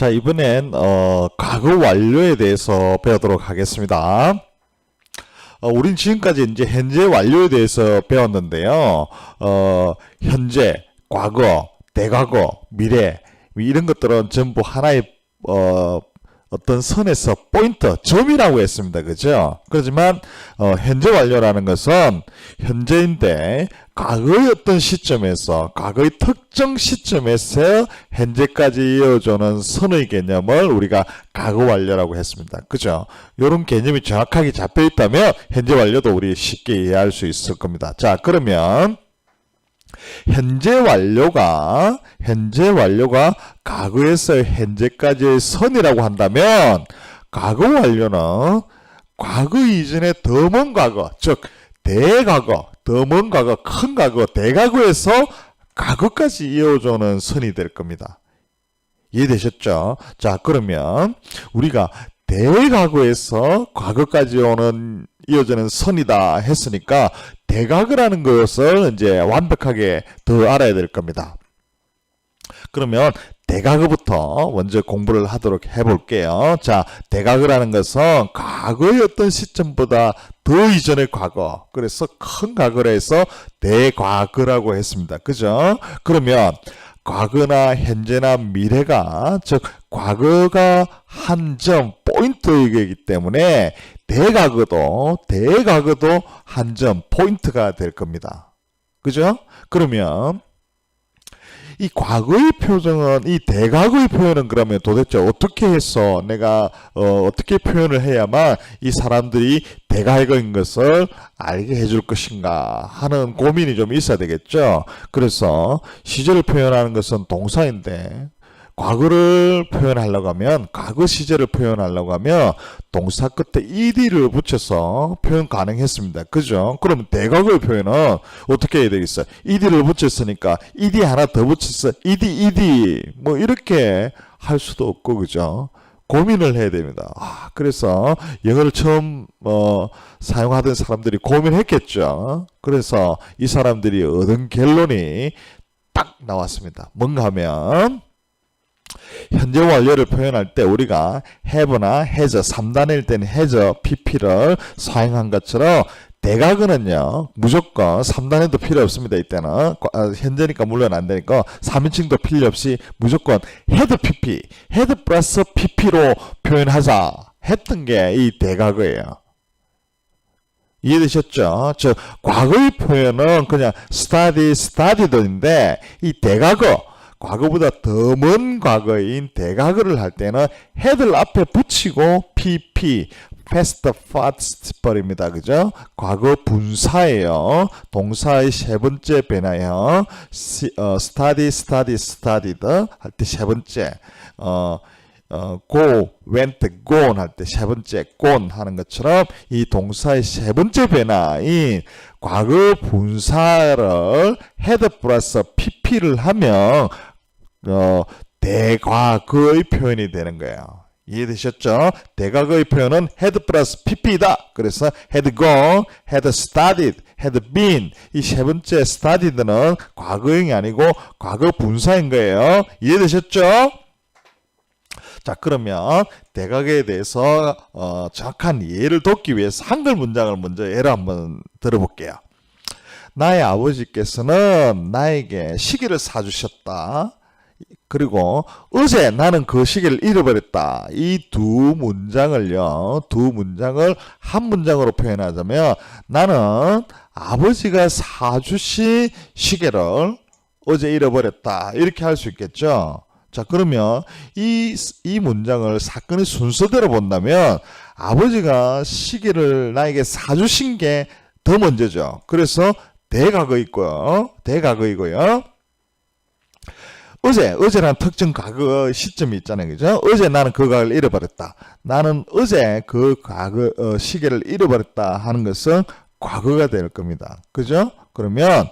자, 이번엔 어, 과거 완료에 대해서 배우도록 하겠습니다. 어, 우린 지금까지 이제 현재 완료에 대해서 배웠는데요. 어, 현재, 과거, 대과거, 미래 이런 것들은 전부 하나의 어, 어떤 선에서 포인트, 점이라고 했습니다. 그죠? 그렇지만 어, 현재 완료라는 것은 현재인데 과거의 어떤 시점에서 과거의 특정 시점에서 현재까지 이어주는 선의 개념을 우리가 과거 완료라고 했습니다. 그죠? 이런 개념이 정확하게 잡혀 있다면 현재 완료도 우리 쉽게 이해할 수 있을 겁니다. 자, 그러면 현재 완료가 현재 완료가 과거에서 현재까지의 선이라고 한다면 과거 완료는 과거 이전의 더 먼 과거 즉 대과거 더 먼 과거 큰 과거 대과거에서 과거까지 이어주는 선이 될 겁니다. 이해되셨죠? 자 그러면 우리가 대과거에서 과거까지 오는 이어지는 선이다 했으니까 대각이라는 것을 이제 완벽하게 더 알아야 될 겁니다. 그러면 대각부터 먼저 공부를 하도록 해볼게요. 자, 대각이라는 것은 과거의 어떤 시점보다 더 이전의 과거. 그래서 큰 과거라 해서 대과거라고 했습니다. 그죠? 그러면 과거나 현재나 미래가 즉 과거가 한 점 포인트이기 때문에 대과거도 대과거도 한 점 포인트가 될 겁니다. 그죠? 그러면 이 과거의 표정은 이 대과거의 표현은 그러면 도대체 어떻게 해서 내가 어, 어떻게 표현을 해야만 이 사람들이 대과거인 것을 알게 해줄 것인가 하는 고민이 좀 있어야 되겠죠. 그래서 시제를 표현하는 것은 동사인데 과거를 표현하려고 하면 과거 시제를 표현하려고 하면 동사 끝에 ed를 붙여서 표현 가능했습니다. 그죠? 그러면 대과거의 표현은 어떻게 해야 되겠어요? ed를 붙였으니까 ed 하나 더 붙였어. ed ed 뭐 이렇게 할 수도 없고 그죠? 고민을 해야 됩니다. 아, 그래서 영어를 처음 어, 사용하던 사람들이 고민했겠죠. 그래서 이 사람들이 얻은 결론이 딱 나왔습니다. 뭔가 하면 현재 완료를 표현할 때 우리가 have나 has 3단일 때는 has pp를 사용한 것처럼 대각은요 무조건 3단에도 필요 없습니다. 이때는. 아, 현재니까 물론 안 되니까 3인칭도 필요 없이 무조건 had pp had 플러스 pp로 표현하자 했던 게 이 대각이에요. 이해되셨죠? 즉 과거의 표현은 그냥 study, studied인데 이 대과거 과거보다 더 먼 과거인 대과거를 할 때는 head를 앞에 붙이고 pp past, participle,입니다. 그죠? 과거 분사예요. 동사의 세 번째 변화요. 시, 어, study, study, studied 할 때 세 번째. 어, 어, go, went, gone 할 때 세 번째 gone 하는 것처럼 이 동사의 세 번째 변화인 과거 분사를 head 플러스 pp를 하면 어, 대과거의 표현이 되는 거예요. 이해되셨죠? 대과거의 표현은 had 플러스 pp이다. 그래서 had gone, had studied, had been 이 세 번째 studied는 과거형이 아니고 과거 분사인 거예요. 이해되셨죠? 자 그러면 대각에 대해서 어, 정확한 이해를 돕기 위해서 한글 문장을 먼저 예를 한번 들어볼게요. 나의 아버지께서는 나에게 시계를 사주셨다. 그리고 어제 나는 그 시계를 잃어버렸다. 이 두 문장을요, 두 문장을 한 문장으로 표현하자면 나는 아버지가 사주신 시계를 어제 잃어버렸다. 이렇게 할 수 있겠죠. 자, 그러면 이, 이 문장을 사건의 순서대로 본다면 아버지가 시계를 나에게 사주신 게 더 먼저죠. 그래서 대과거 있고요. 대과거이고요. 어제, 어제란 특정 과거 시점이 있잖아요. 그죠? 어제 나는 그 과거를 잃어버렸다. 나는 어제 그 과거 어, 시계를 잃어버렸다 하는 것은 과거가 될 겁니다. 그죠? 그러면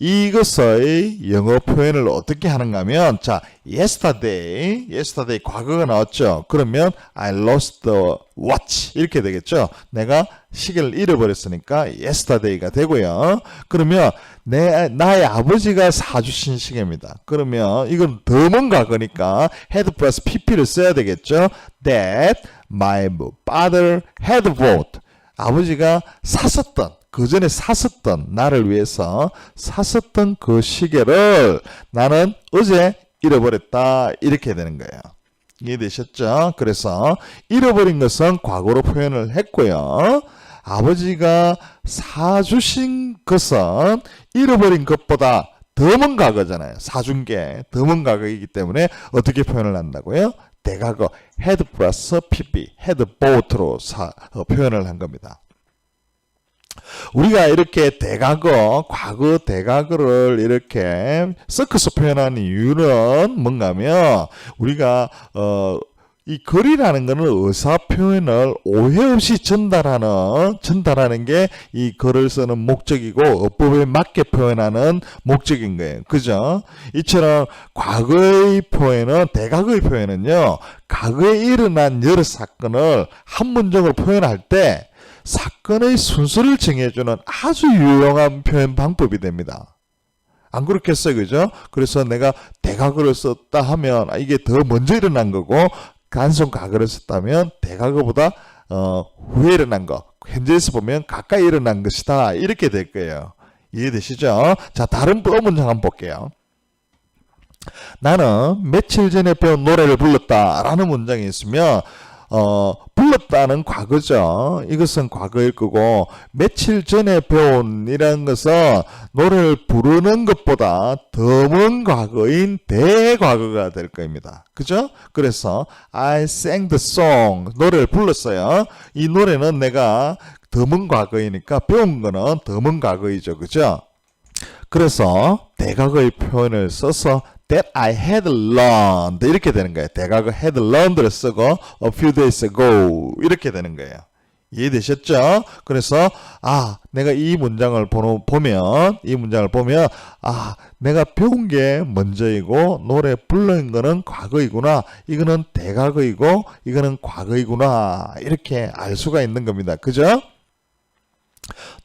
이것의 영어 표현을 어떻게 하는가 하면 자 yesterday yesterday 과거가 나왔죠. 그러면 I lost the watch. 이렇게 되겠죠. 내가 시계를 잃어버렸으니까 yesterday가 되고요. 그러면 내 나의 아버지가 사주신 시계입니다. 그러면 이건 더먼 과거니까 had 플러스 pp를 써야 되겠죠. that my father had bought. 아버지가 샀었던 그 전에 샀었던 나를 위해서 샀었던 그 시계를 나는 어제 잃어버렸다 이렇게 되는 거예요. 이해되셨죠? 그래서 잃어버린 것은 과거로 표현을 했고요. 아버지가 사주신 것은 잃어버린 것보다 더먼 과거잖아요. 사준 게 더먼 과거이기 때문에 어떻게 표현을 한다고요? 대과거 had 플러스 pp had bought로 사, 어, 표현을 한 겁니다. 우리가 이렇게 대과거, 과거 대과거를 이렇게 섞어서 표현하는 이유는 뭔가 하면 우리가 어, 이 글이라는 거는 의사 표현을 오해 없이 전달하는 전달하는 게 이 글을 쓰는 목적이고 어법에 맞게 표현하는 목적인 거예요. 그죠? 이처럼 과거의 표현은 대과거의 표현은요. 과거에 일어난 여러 사건을 한 문장으로 표현할 때 사건의 순서를 정해주는 아주 유용한 표현 방법이 됩니다. 안 그렇겠어요, 그죠? 그래서 내가 대각을 썼다 하면 아, 이게 더 먼저 일어난 거고 간송 과거를 썼다면 대각어보다 어, 후에 일어난 거 현재에서 보면 가까이 일어난 것이다 이렇게 될 거예요. 이해되시죠? 자 다른 또 문장 한번 볼게요. 나는 며칠 전에 배운 노래를 불렀다라는 문장이 있으면 어, 불렀다는 과거죠. 이것은 과거일 거고 며칠 전에 배운 이라는 것은 노래를 부르는 것보다 더 먼 과거인 대과거가 될 겁니다. 그죠? 그래서 I sang the song 노래를 불렀어요. 이 노래는 내가 더 먼 과거이니까 배운 거는 더 먼 과거이죠. 그죠? 그래서 대과거의 표현을 써서 that I had learned 이렇게 되는 거예요. 대과거 had learned를 쓰고 a few days ago 이렇게 되는 거예요. 이해되셨죠? 그래서 아 내가 이 문장을 보노, 보면 이 문장을 보면 아 내가 배운 게 먼저이고 노래 불른 거는 과거이구나 이거는 대과거이고 이거는 과거이구나 이렇게 알 수가 있는 겁니다. 그죠?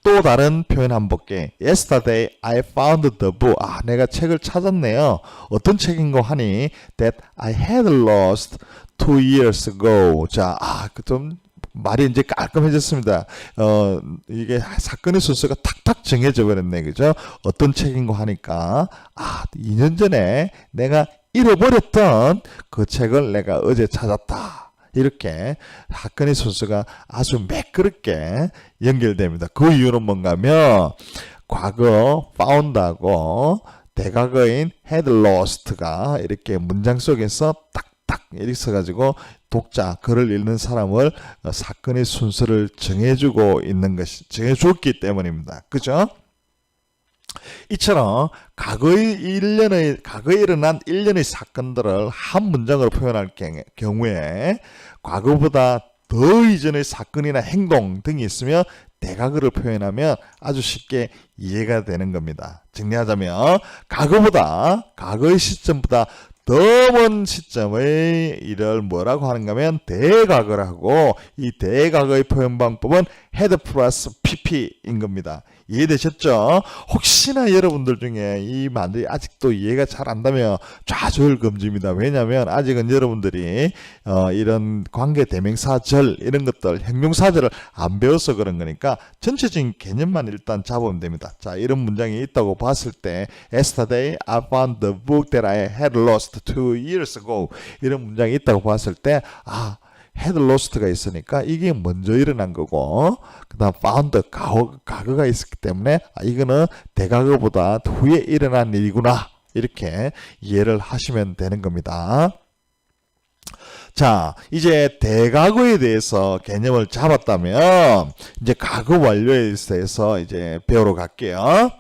또 다른 표현 한번 볼게. Yesterday I found the book. 아, 내가 책을 찾았네요. 어떤 책인고 하니 that I had lost two years ago. 자, 아, 그좀 말이 이제 깔끔해졌습니다. 어, 이게 사건의 순서가 탁탁 정해져 버렸네. 그죠? 어떤 책인고 하니까 아, 2년 전에 내가 잃어버렸던 그 책을 내가 어제 찾았다. 이렇게 사건의 순서가 아주 매끄럽게 연결됩니다. 그 이유는 뭔가 하면 과거 found하고 대과거인 lost가 이렇게 문장 속에서 딱딱 이렇게 써가지고 독자 글을 읽는 사람을 어, 사건의 순서를 정해주고 있는 것이 정해줬기 때문입니다. 그죠? 이처럼 과거의 일련의 과거에 일어난 일련의 사건들을 한 문장으로 표현할 경- 경우에 과거보다 더 이전의 사건이나 행동 등이 있으면 대과거를 표현하면 아주 쉽게 이해가 되는 겁니다. 정리하자면 과거보다 과거의 시점보다 더먼 시점의 일을 뭐라고 하는가 하면 대과거라고 이 대과거의 표현 방법은 had 플러스 pp인 겁니다. 이해되셨죠? 혹시나 여러분들 중에 이 말이 아직도 이해가 잘안 되면 좌절 금지입니다. 왜냐하면 아직은 여러분들이 어, 이런 관계 대명사절 이런 것들 형용사절을 안 배워서 그런 거니까 전체적인 개념만 일단 잡으면 됩니다. 자 이런 문장이 있다고 봤을 때 Yesterday I found the book that I had lost two years ago 이런 문장이 있다고 봤을 때아 lost가 있으니까 이게 먼저 일어난 거고 그다음 found 과거, 과거 가 있었기 때문에 아, 이거는 대과거보다 후에 일어난 일이구나 이렇게 이해를 하시면 되는 겁니다. 자, 이제 대과거에 대해서 개념을 잡았다면 이제 과거 완료에 대해서 이제 배우러 갈게요.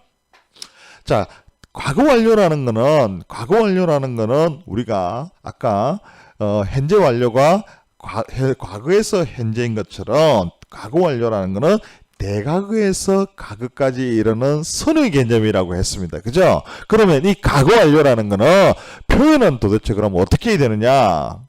자, 과거 완료라는 거는 과거 완료라는 거는 우리가 아까 어, 현재 완료가 과, 해- 과거에서 현재인 것처럼 과거 완료라는 거는 대가구에서 가구까지 이르는 선의 개념이라고 했습니다. 그죠? 그러면 이 가구 완료라는 거는 표현은 도대체 그럼 어떻게 되느냐?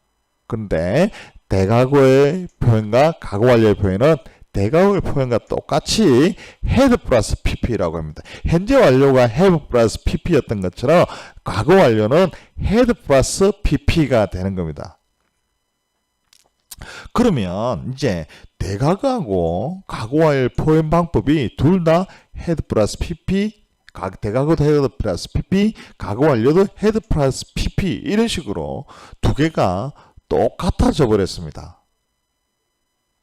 근데 대가구의 표현과 가구 완료의 표현은 대가구의 표현과 똑같이 헤드 플러스 pp라고 합니다. 현재 완료가 have 플러스 pp였던 것처럼 과거 완료는 헤드 플러스 pp가 되는 겁니다. 그러면 이제 대가구하고 과거와의 표현 방법이 둘 다 헤드 플러스 pp 가- 대가구도 헤드 플러스 pp 완료도 헤드 플러스 pp 이런 식으로 두 개가 똑같아져 버렸습니다.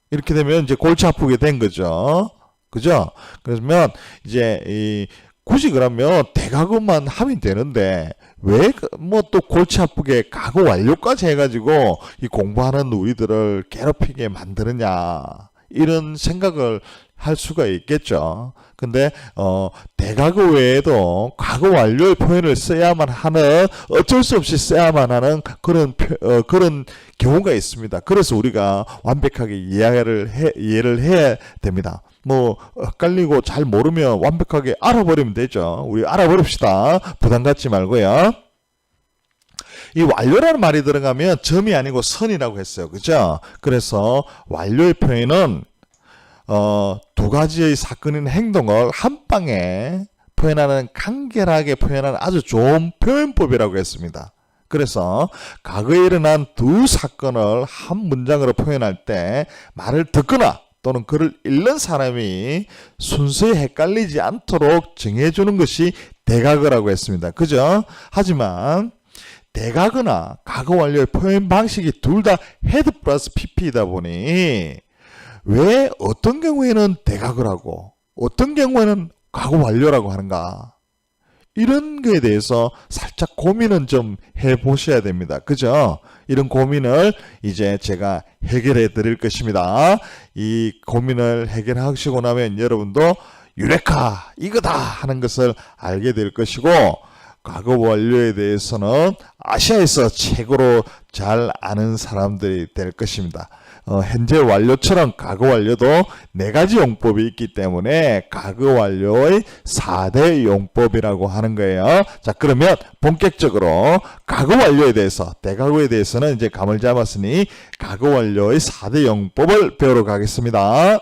이렇게 되면 이제 골치 아프게 된 거죠. 그죠? 그러면 이제 이 굳이 그러면 대가구만 하면 되는데 왜 뭐 또 골치 아프게 가구 완료까지 해가지고 이 공부하는 우리들을 괴롭히게 만드느냐 이런 생각을 할 수가 있겠죠. 근데 어 대가구 외에도 과거 완료의 표현을 써야만 하는 어쩔 수 없이 써야만 하는 그런 표- 어, 그런 경우가 있습니다. 그래서 우리가 완벽하게 이해를 해 이해를 해야 됩니다. 뭐 헷갈리고 잘 모르면 완벽하게 알아버리면 되죠. 우리 알아버립시다. 부담 갖지 말고요. 이 완료라는 말이 들어가면 점이 아니고 선이라고 했어요. 그죠? 그래서 완료의 표현은 어, 두 가지의 사건인 행동을 한 방에 표현하는 간결하게 표현하는 아주 좋은 표현법이라고 했습니다. 그래서 과거에 일어난 두 사건을 한 문장으로 표현할 때 말을 듣거나 또는 글을 읽는 사람이 순서에 헷갈리지 않도록 정해주는 것이 대각어라고 했습니다. 그죠? 하지만 대각어나 과거 완료의 표현 방식이 둘 다 헤드 플러스 pp이다 보니 왜 어떤 경우에는 대각을 하고 어떤 경우에는 과거 완료라고 하는가 이런 거에 대해서 살짝 고민은 좀 해보셔야 됩니다. 그죠? 이런 고민을 이제 제가 해결해 드릴 것입니다. 이 고민을 해결하시고 나면 여러분도 유레카 이거다 하는 것을 알게 될 것이고 과거 완료에 대해서는 아시아에서 최고로 잘 아는 사람들이 될 것입니다. 어, 현재 완료처럼 과거 완료도 네 가지 용법이 있기 때문에 과거 완료의 4대 용법이라고 하는 거예요. 자, 그러면 본격적으로 과거 완료에 대해서, 대과거에 대해서는 이제 감을 잡았으니 과거 완료의 4대 용법을 배우러 가겠습니다.